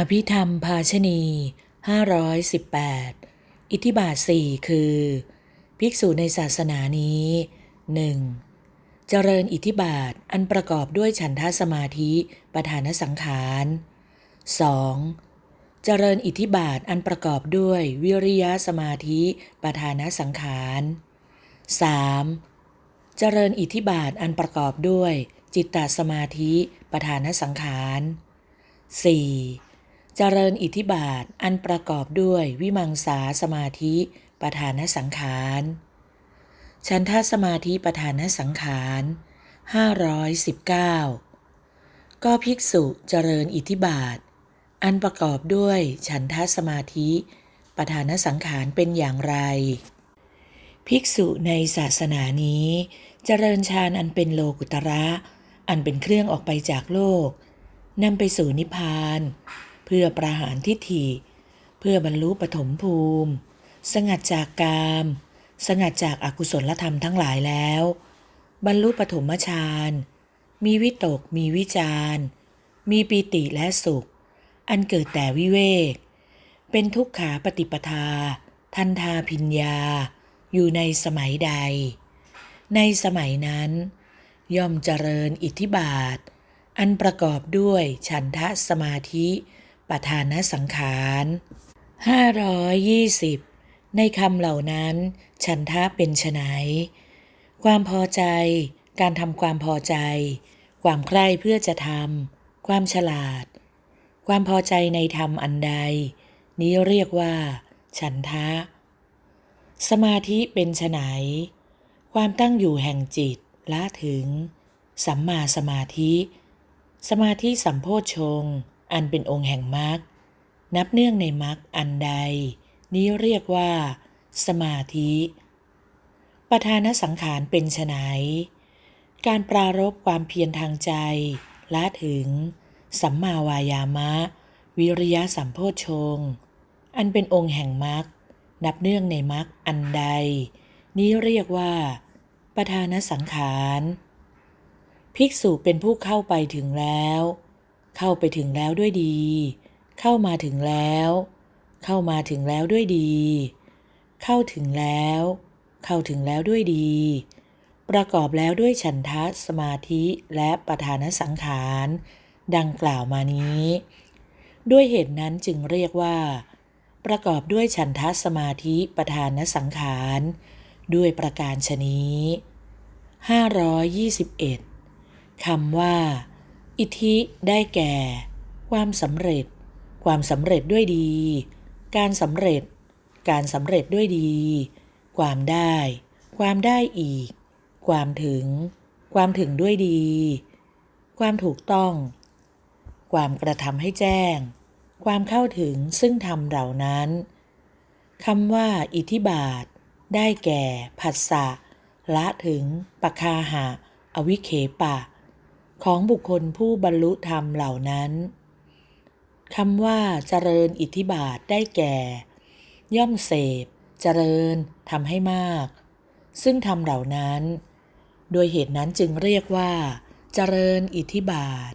อภิธรรมภาชณี 518 อิทธิบาทสี่คือ ภิกษุในศาสนานี้ 1. เจริญอิทธิบาทอันประกอบด้วยฉันทสมาธิประธานสังขาร 2. เจริญอิทธิบาทอันประกอบด้วยวิริยะสมาธิประธานสังขาร 3. เจริญอิทธิบาทอันประกอบด้วยจิตตสมาธิประธานสังขาร 4. เจริญอิทธิบาทอันประกอบด้วยวิมังสาสมาธิประธานสังขารฉันทสมาธิประธานสังขาร519 ก็ภิกษุเจริญอิทธิบาท อันประกอบด้วยฉันทสมาธิประธานสังขารเป็นอย่างไร ภิกษุในศาสนานี้ เจริญฌานอันเป็นโลกุตระ อันเป็นเครื่องออกไปจากโลกนำไปสู่นิพพาน เพื่อประหารทิฏฐิ เพื่อบรรลุปฐมภูมิ สงัดจากกาม สงัดจากอากุศลธรรมทั้งหลายแล้ว บรรลุปฐมฌานมีวิตก มีวิจารมีปีติและสุข อันเกิดแต่วิเวก เป็นทุกขาปฏิปทา ทันทาพิญญา อยู่ในสมัยใด ในสมัยนั้น ย่อมเจริญอิทธิบาท อันประกอบด้วยฉันทะสมาธิ ประธานสังขาร520 ในคำเหล่านั้น ฉันทะเป็นไฉนความพอใจ การทำความพอใจ ความใคร่เพื่อจะทำความฉลาด ความพอใจในธรรมอันใด นี้เรียกว่า ฉันทะ สมาธิเป็นไฉนความตั้งอยู่แห่งจิตละถึง สัมมาสมาธิ สมาธิสัมโพชฌงค์ อันเป็นองค์แห่งมรรคนับเนื่องในมรรคอันใด นี้เรียกว่า สมาธิ ประธานสังขารเป็นไฉนการปรารบความเพียรทางใจละถึง สัมมาวายามะ วิริยะสัมโพชฌงอันเป็นองค์แห่งมรรคนับเนื่องในมรรคอันใด นี้เรียกว่า ประธานสังขาร ภิกษุเป็นผู้เข้าไปถึงแล้ว เข้าไปถึงแล้วด้วยดี เข้ามาถึงแล้ว เข้ามาถึงแล้วด้วยดี เข้าถึงแล้ว เข้าถึงแล้วด้วยดี ประกอบแล้วด้วยฉันทะสมาธิและประธานสังขาร ดังกล่าวมานี้ ด้วยเหตุนั้นจึงเรียกว่า ประกอบด้วยฉันทะสมาธิประธานสังขาร ด้วยประการชนี้521คำว่า อิทธิได้แก่ ความสำเร็จ ความสำเร็จด้วยดี การสำเร็จ การสำเร็จด้วยดี ความได้ ความได้อีก ความถึง ความถึงด้วยดี ความถูกต้อง ความกระทำให้แจ้ง ความเข้าถึงซึ่งธรรมเหล่านั้นคำว่า อิทธิบาท ได้แก่ ผัสสะละถึงปคาหะ อวิเคปะ ของบุคคลผู้บรรลุธรรมเหล่านั้นคำว่าเจริญอิทธิบาทได้แก่ ย่อมเสพ เจริญทำให้มาก ซึ่งทำเหล่านั้น โดยเหตุนั้นจึงเรียกว่า เจริญอิทธิบาท